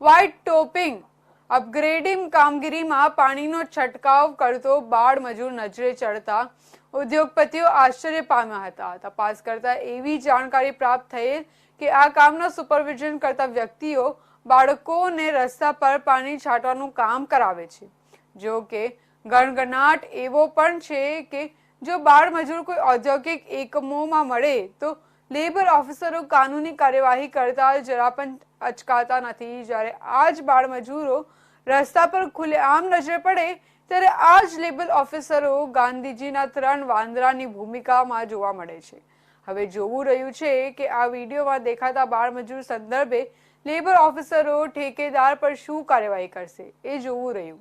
White topping અપગ્રેડિંગ કામગીરીમાં પાણીનો છંટકાવ કરતો બાળ મજૂર નજરે ચડતા ઉદ્યોગપતિઓ આશ્ચર્ય પામ્યા હતા. તપાસ કરતા એવી જાણકારી પ્રાપ્ત થયેલ કે આ કામના સુપરવિઝન કરતા વ્યક્તિઓ બાળકોને રસ્તા પર પાણી છાંટવાનું કામ કરાવે છે. જો કે ગણગણાટ એવો પણ છે કે જો બાળ મજૂર કોઈ ઔદ્યોગિક એકમોમાં મળે તો લેબર ઓફિસરો કાનૂની કાર્યવાહી કરતા જરા પણ અચકાતા નથી. જ્યારે આ જ બાળ મજૂરો રસ્તા પર ખુલ્લેઆમ નજરે પડે, ત્યારે આ જ લેબર ઓફિસરો ગાંધીજીના ત્રણ વાંદરાની ભૂમિકામાં જોવા મળે છે. હવે જોવું રહ્યું છે કે આ વિડીયોમાં દેખાતા બાળ મજૂર સંદર્ભે લેબર ઓફિસરો ઠેકેદાર પર શું કાર્યવાહી કરશે, એ જોવું રહ્યું.